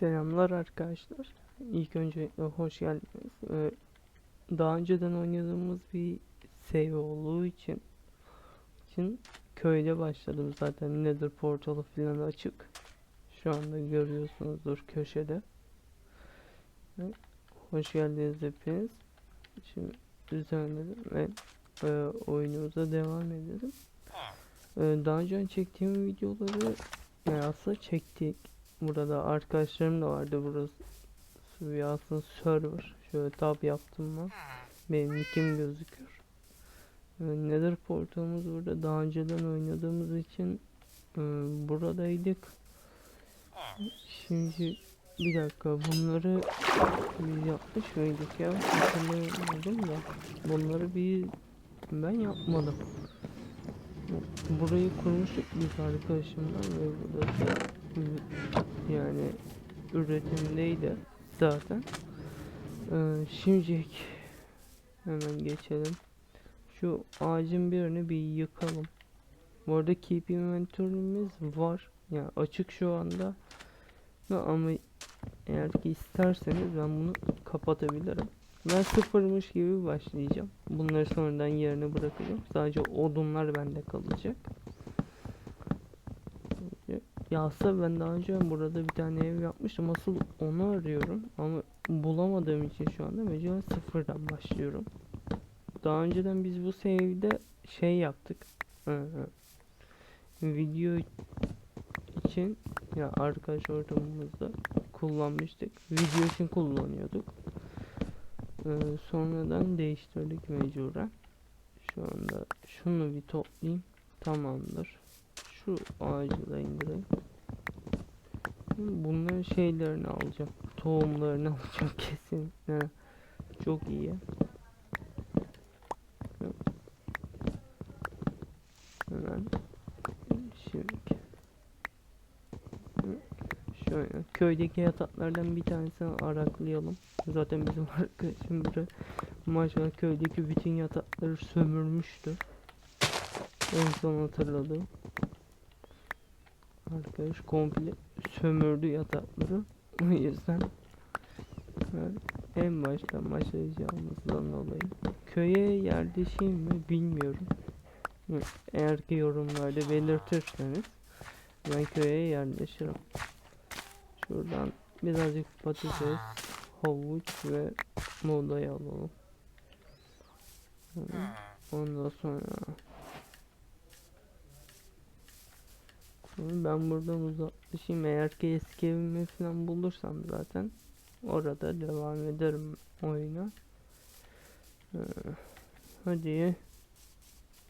Selamlar arkadaşlar. İlk önce hoş geldiniz. Ee, daha önceden oynadığımız bir save olduğu için için köyde başladım zaten. Nether portalı falan açık. Şu anda görüyorsunuzdur köşede. Ve hoş geldiniz hepiniz. Şimdi düzenledim ve e, oyunumuza devam edelim. E, daha önce çektiğim videoları yani aslında çektik. Burada arkadaşlarım da vardı burası. Aslında server. Şöyle tab yaptım mı benim nickim gözüküyor. Nether portalımız burada. Daha önceden oynadığımız için e, buradaydık. Şimdi bir dakika bunları biz yapmış mıydık ya? Hatırlayamadım da. Bunları bir ben yapmadım. Burayı kurmuştuk biz arkadaşımla ve burası yani üretimdeydi zaten. Ee, şimdilik hemen geçelim. Şu ağacın birini bir yıkalım. Bu arada keep inventory'miz var. Yani açık şu anda. Ama eğer ki isterseniz ben bunu kapatabilirim. Ben sıfırmış gibi başlayacağım. Bunları sonradan yerine bırakacağım. Sadece odunlar bende kalacak. Ya aslında ben daha önce burada bir tane ev yapmıştım. Asıl onu arıyorum. Ama bulamadığım için şu anda mecburen sıfırdan başlıyorum. Daha önceden biz bu save'de şey yaptık. Video için ya arkadaş ortamımızda kullanmıştık. Video için kullanıyorduk. Ee, sonradan değiştirdik mecburen. Şu anda şunu bir toplayayım. Tamamdır. Şu ağacı da indireyim. Bunların şeylerini alacağım. Tohumlarını alacağım kesin. Çok iyi. Hemen şimdi şöyle köydeki yataklardan bir tanesini araklayalım. Zaten bizim arkadaşım biri maşallah köydeki bütün yatakları sömürmüştü. En son hatırladığım. Arkadaş komple sömürdü yatakları. O yüzden en baştan başlayacağımızdan dolayı köye yerleşeyim mi bilmiyorum. Eğer ki yorumlarda belirtirseniz ben köye yerleşirim. Şuradan birazcık patates, havuç ve buğday alalım. Ondan sonra ben buradan uzaklaşayım. Eğer ki eski evimi falan bulursam zaten orada devam ederim oyuna. Ee, hadi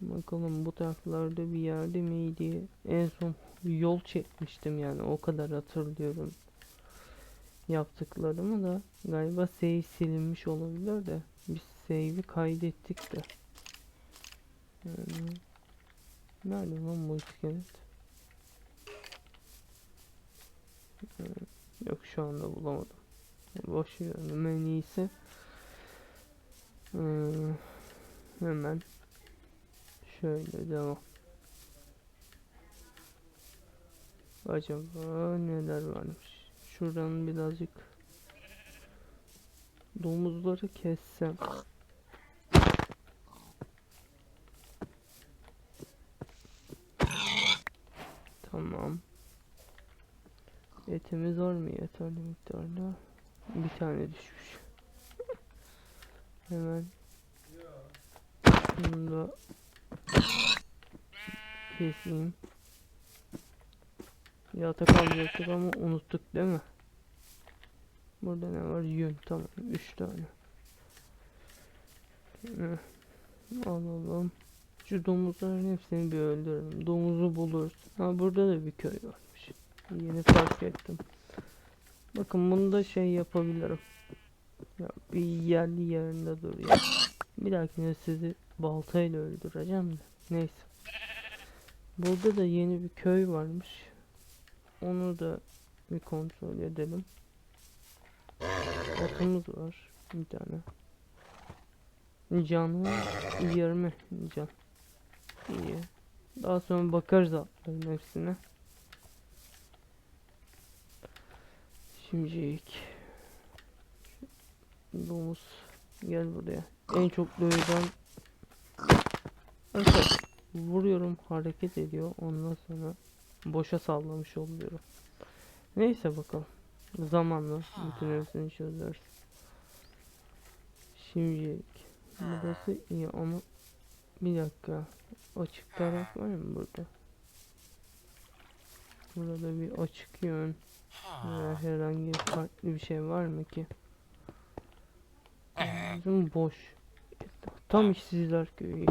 bakalım bu taraflarda bir yerde miydi? En son yol çekmiştim yani o kadar hatırlıyorum yaptıklarımı da galiba save silinmiş olabilir de biz save'i kaydettik de. Yani, nerede lan bu iskelet? Ee, Yok şu anda bulamadım. Boş verelim en iyisi. Ee, hemen şöyle devam. Acaba neler varmış? Şuradan birazcık domuzları kessem. Tamam. Etimiz var mı yeterli miktarda? Bir tane düşmüş. Hemen şunu da keseyim. Yatak alacaktık ama unuttuk değil mi? Burada ne var? Yün. Tamam. 3 tane. Alalım. Şu domuzların hepsini bir öldürelim. Domuzu buluruz. Ha burada da bir köy varmış. Yeni fark ettim. Bakın bunu da şey yapabilirim. Ya bir yerli yerinde duruyor. Bir dahakine sizi baltayla öldüreceğim de. Neyse. Burada da yeni bir köy varmış. Onu da bir kontrol edelim. Atımız var. Bir tane. Can var. 20 can. İyi. Daha sonra bakarız atların hepsine. Şimdilik domuz gel buraya. En çok dövülen Arkadaşlar vuruyorum hareket ediyor. Ondan sonra boşa sallamış oluyorum. Neyse bakalım. Zamanla bütün hepsini çözeriz. Şimdilik burası iyi ama bir dakika. Açık taraf var mı burada? Burada bir açık yön veya herhangi farklı bir şey var mı ki? Bizim boş. Tam işsizler köyü.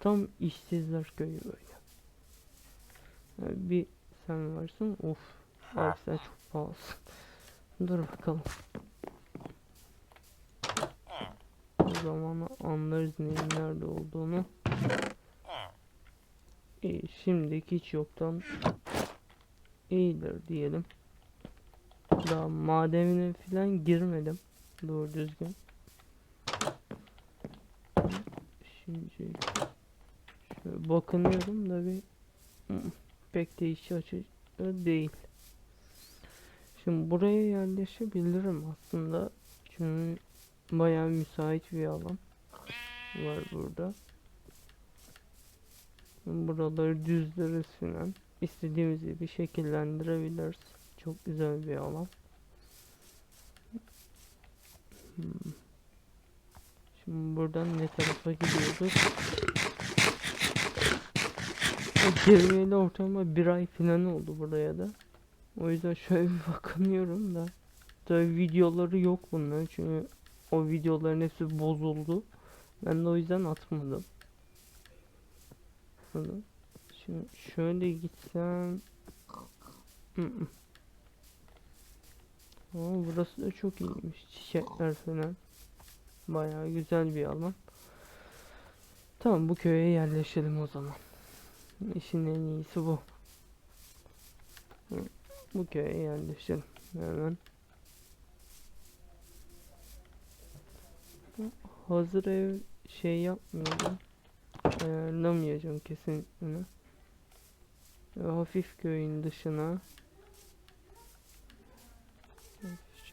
Tam işsizler köyü böyle. Yani bir sen varsın. Of. Abi sen çok pahalısın. Dur bakalım. O zaman anlarız neyin nerede olduğunu. İyi, şimdiki hiç yoktan iyidir diyelim. Daha madenine falan girmedim. Doğru düzgün. Şimdi şöyle bakınıyorum da bir pek de iş açıcı değil. Şimdi buraya yerleşebilirim aslında. Çünkü bayağı müsait bir alan var burada. Buraları düzleriz filan. İstediğimiz gibi şekillendirebiliriz. Çok güzel bir alan. Hmm. Şimdi buradan ne tarafa gidiyoruz? O girmeyeli ortalama bir ay falan oldu buraya da. O yüzden şöyle bir bakınıyorum da. Tabi videoları yok bunların çünkü o videoların hepsi bozuldu. Ben de o yüzden atmadım. Şimdi şöyle gitsem Ama burası da çok iyiymiş. Çiçekler falan. Bayağı güzel bir alan. Tamam bu köye yerleşelim o zaman. İşin en iyisi bu. Bu köye yerleşelim. Hemen. Hazır ev şey yapmıyordum. Ayarlamayacağım. Ve hafif köyün dışına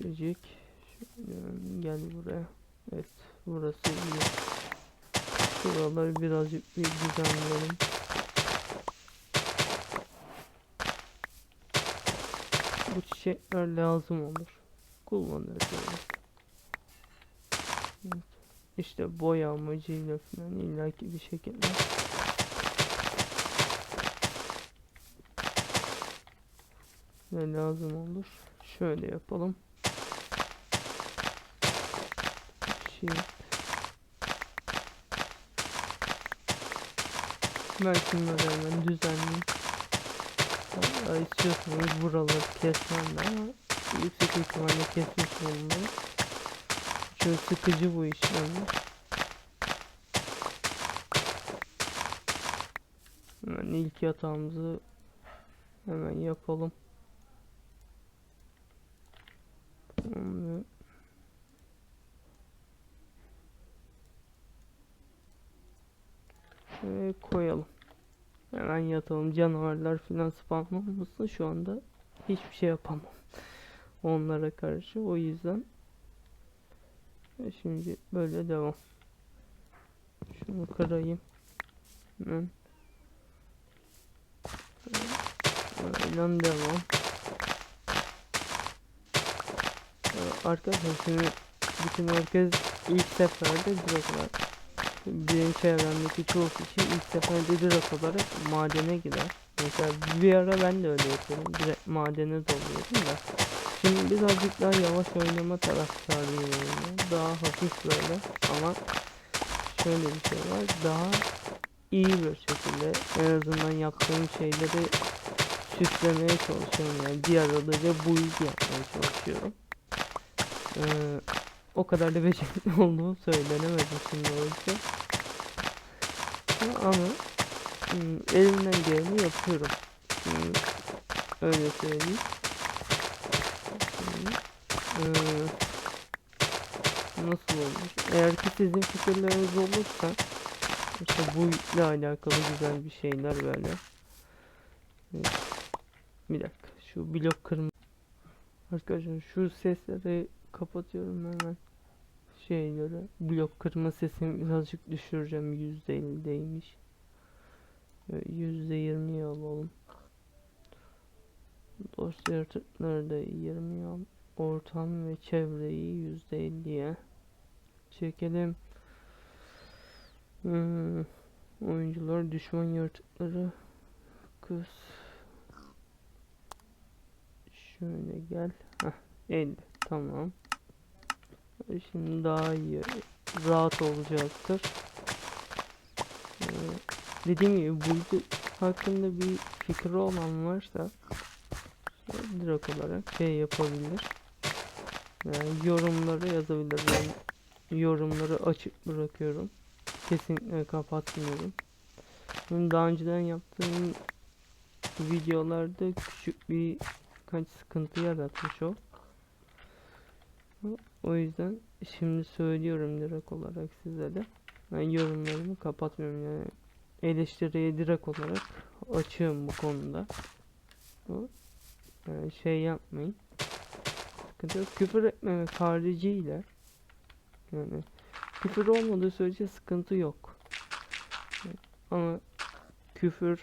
Şöcek Şöyle gel buraya. Evet burası iyi. Şuraları birazcık bir düzenleyelim. Bu çiçekler lazım olur. Kullanırız. Evet. İşte boya amacıyla falan illaki bir şekilde. Ne lazım olur? Şöyle yapalım. Shift. Ben şunları hemen düzenleyeyim. Hatta istiyorsanız buraları kesmem de ama yüksek ihtimalle kesmiş olmalı. Çünkü sıkıcı bu işlemler. Hemen ilk yatağımızı hemen yapalım. Onu Şuraya koyalım. Hemen yatalım. Canavarlar filan spamlamasın. Şu anda hiçbir şey yapamam. Onlara karşı. O yüzden şimdi böyle devam. Şunu kırayım. Hemen. Böyle devam. Ee, Arkadaşlar şimdi bütün herkes ilk seferde direkt benim çevremdeki çoğu kişi ilk seferde direkt olarak madene gider. Mesela bir ara ben de öyle yapıyorum. Direkt madene doluyordum da. Şimdi birazcık daha yavaş oynama taraftarıyım. Daha hafif böyle ama şöyle bir şey var. Daha iyi bir şekilde en azından yaptığım şeyleri süslemeye çalışıyorum yani bir aralıca bu ilgi yapmaya çalışıyorum. Ee, o kadar da becerikli olduğu söylenemedi şimdi o yüzden. Ama hmm, elimden geleni yapıyorum. Hmm, öyle söyleyeyim. Hmm, ee, nasıl olmuş? Eğer ki sizin fikirleriniz olursa işte bu ile alakalı güzel bir şeyler böyle. Bir dakika şu blok kırmızı Arkadaşlar şu sesleri kapatıyorum hemen. Şeyleri blok kırma sesini birazcık düşüreceğim. %50'deymiş. %20'ye alalım. Dosya yaratıkları da 20 al. Ortam ve çevreyi %50'ye çekelim. Hmm, oyuncular düşman yaratıkları kız şöyle gel Heh, 50 tamam şimdi daha iyi rahat olacaktır. Ee, dediğim gibi bu hakkında bir fikri olan varsa direkt olarak şey yapabilir. Yani yorumları yazabilir. Ben yorumları açık bırakıyorum. Kesinlikle kapatmıyorum. Benim daha önceden yaptığım videolarda küçük bir kaç sıkıntı yaratmış o. O yüzden şimdi söylüyorum direkt olarak size de. Ben yorumlarımı kapatmıyorum yani. Eleştiriye direkt olarak açığım bu konuda. Yani şey yapmayın. Sıkıntı yok. Küfür etmemek hariciyle yani küfür olmadığı sürece sıkıntı yok. Ama küfür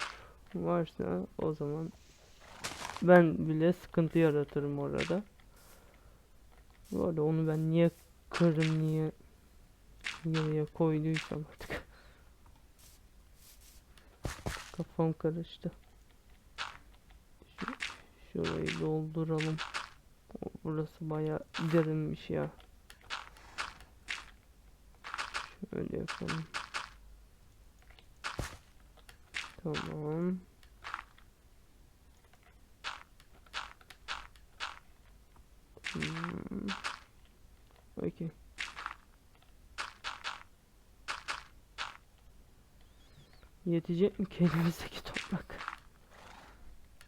varsa o zaman ben bile sıkıntı yaratırım orada. Bu onu ben niye kırım niye nereye koyduysam artık. Kafam karıştı. Şu, şurayı dolduralım. Burası baya derinmiş ya. Şöyle yapalım. Tamam. Okey. Yetecek mi kendimizdeki toprak?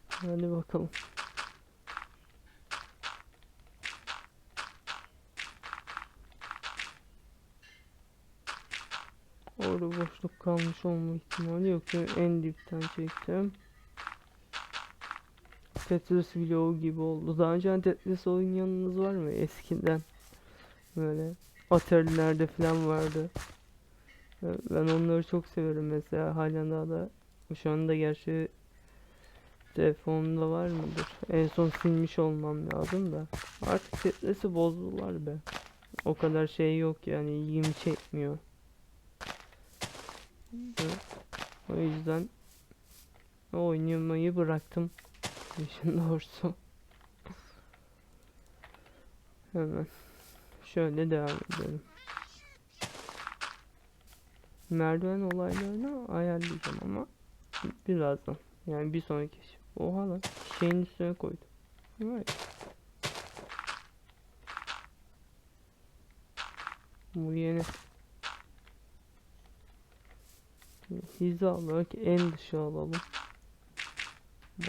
Hadi bakalım. Orada boşluk kalmış olma ihtimali yok. En dipten çektim. Tetris vlogu gibi oldu. Daha önce Tetris oynayanınız var mı eskiden? Böyle Atari'lerde falan vardı. Ben onları çok severim mesela halen daha da şu anda gerçi telefonumda var mıdır? En son silmiş olmam lazım da. Artık Tetris'i bozdular be. O kadar şey yok yani ilgimi çekmiyor. O yüzden oynamayı bıraktım. İşin doğrusu. Hemen şöyle devam edelim. Merdiven olaylarını ayarlayacağım ama birazdan. Yani bir sonraki şey. Oha lan şeyin üstüne koydum. Evet. Bu yeni hiza olarak en dışı alalım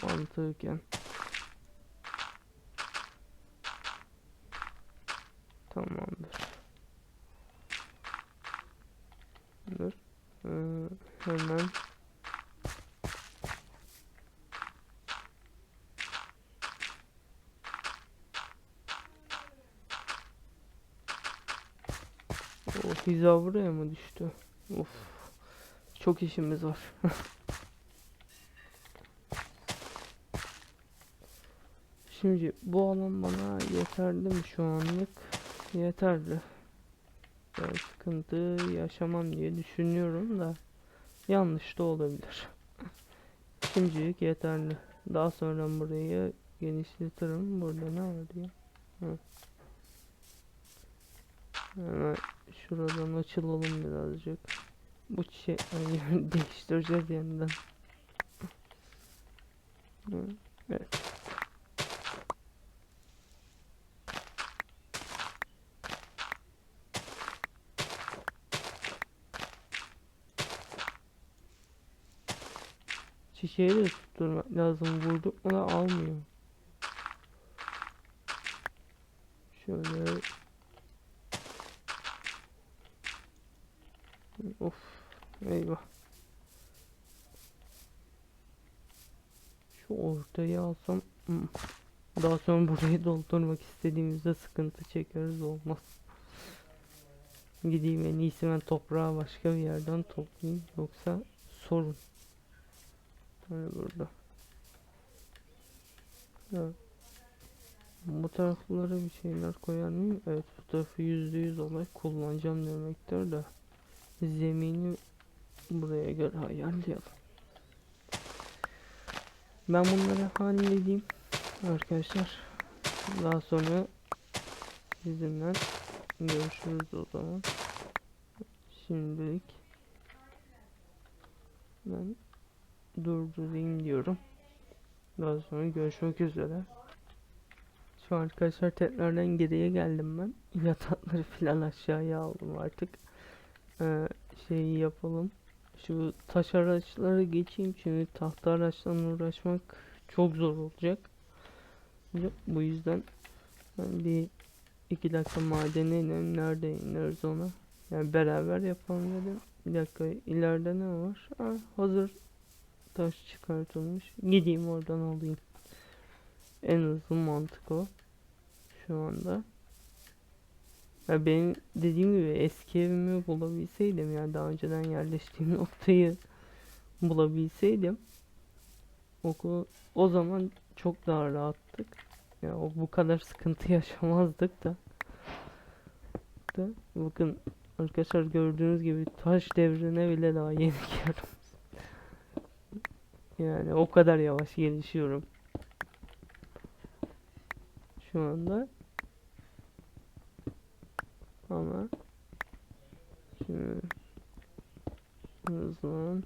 mantıken tamamdır dur ee, hemen o hiza buraya mı düştü of çok işimiz var Şimdi bu alan bana yeterli mi şu anlık? Yeterli. Yani sıkıntı yaşamam diye düşünüyorum da yanlış da olabilir. Şimdilik yeterli. Daha sonra burayı genişletirim. Burada ne var diye. Hı. Hemen şuradan açılalım birazcık. Bu çiçekleri değiştireceğiz yeniden. Evet. Çiçeği de tutturmak lazım. Vurduk mu almıyor. Şöyle. Of. Eyvah. Şu ortayı alsam. Hmm. Daha sonra burayı doldurmak istediğimizde sıkıntı çekeriz olmaz. Gideyim en iyisi ben toprağı başka bir yerden toplayayım yoksa sorun. Hani burada. Evet. Bu taraflara bir şeyler koyar mıyım? Evet bu tarafı yüzde yüz olarak kullanacağım demektir de zemini buraya göre ayarlayalım. Ben bunları halledeyim arkadaşlar. Daha sonra sizinle görüşürüz o zaman. Şimdilik ben durdurayım diyorum. Daha sonra görüşmek üzere. Şu arkadaşlar tekrardan geriye geldim ben. Yatakları filan aşağıya aldım artık. Ee, şeyi yapalım. Şu taş araçları geçeyim çünkü tahta araçlarla uğraşmak çok zor olacak. Bu yüzden ben bir iki dakika madene inelim. Nerede ineriz ona? Yani beraber yapalım dedim. Bir dakika ileride ne var? Ha, hazır taş çıkartılmış. Gideyim oradan alayım. En hızlı mantık o. Şu anda. Ya benim dediğim gibi eski evimi bulabilseydim yani daha önceden yerleştiğim noktayı bulabilseydim okul o zaman çok daha rahattık. Ya o bu kadar sıkıntı yaşamazdık da. da bakın arkadaşlar gördüğünüz gibi taş devrine bile daha yeni giriyorum. Yani o kadar yavaş gelişiyorum. Şu anda ama şimdi hızlan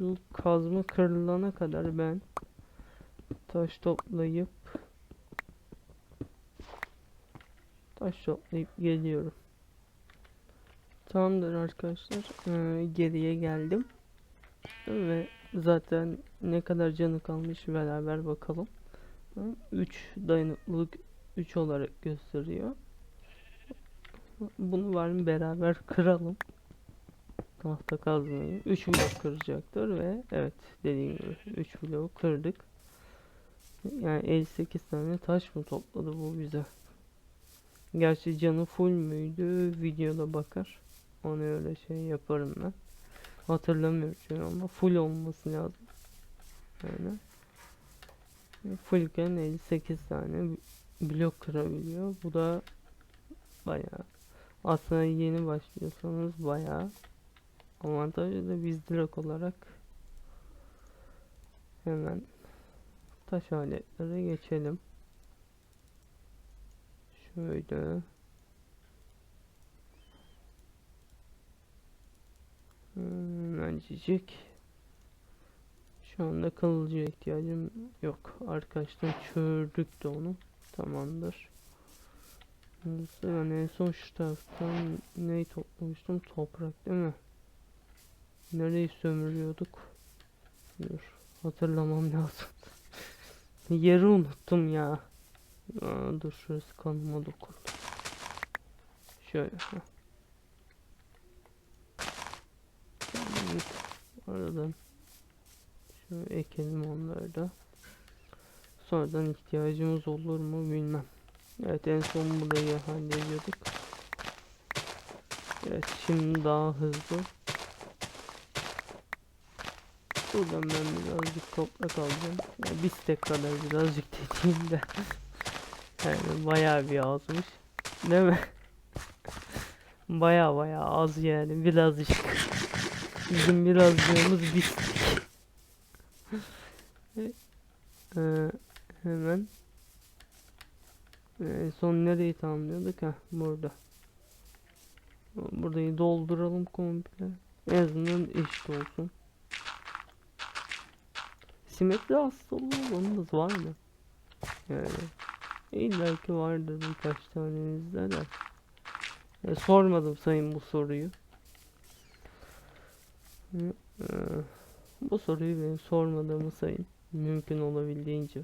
şu kazma kırılana kadar ben taş toplayıp taş toplayıp geliyorum. Tamamdır arkadaşlar. Ee, geriye geldim. Ve zaten ne kadar canı kalmış beraber bakalım. 3 dayanıklılık 3 olarak gösteriyor. Bunu var mı beraber kıralım. Tahta kazmayı 3 blok kıracaktır ve evet dediğim gibi 3 blok kırdık. Yani 58 tane taş mı topladı bu bize? Gerçi canı full müydü? Videoda bakar. Onu öyle şey yaparım ben. Hatırlamıyorum çünkü ama full olması lazım. Yani fullken 58 tane blok kırabiliyor. Bu da bayağı aslında yeni başlıyorsanız bayağı avantajlı da biz direkt olarak hemen taş aletlere geçelim. Şöyle Hemencik. Şu anda kılıcıya ihtiyacım yok. Arkadaşlar çördük de onu. Tamamdır. Ben en son şu taraftan neyi toplamıştım? Toprak değil mi? Nereyi sömürüyorduk? Dur. Hatırlamam lazım. Yeri unuttum ya. Aa, dur şurası kanıma dokundu. Şöyle. Git. Aradan şöyle ekelim onları da. Sonradan ihtiyacımız olur mu bilmem. Evet en son burayı hallediyorduk. Evet şimdi daha hızlı. Buradan ben birazcık toprak alacağım. Yani bir stek kadar birazcık dediğimde. yani bayağı bir azmış. Değil mi? baya baya az yani birazcık. Bizim birazcığımız bir stek. ee, hemen ee, son nereyi tamamlıyorduk ha burada burayı dolduralım komple en azından eşit olsun simetri hastalığı olanınız var mı? Yani illa ki vardır birkaç tanenizde de. E, sormadım sayın bu soruyu. E, bu soruyu benim sormadığımı sayın mümkün olabildiğince.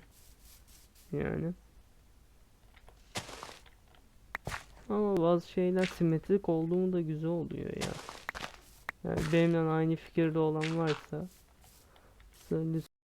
Yani. Ama bazı şeyler simetrik olduğumu da güzel oluyor ya. Yani benimle aynı fikirde olan varsa lütfen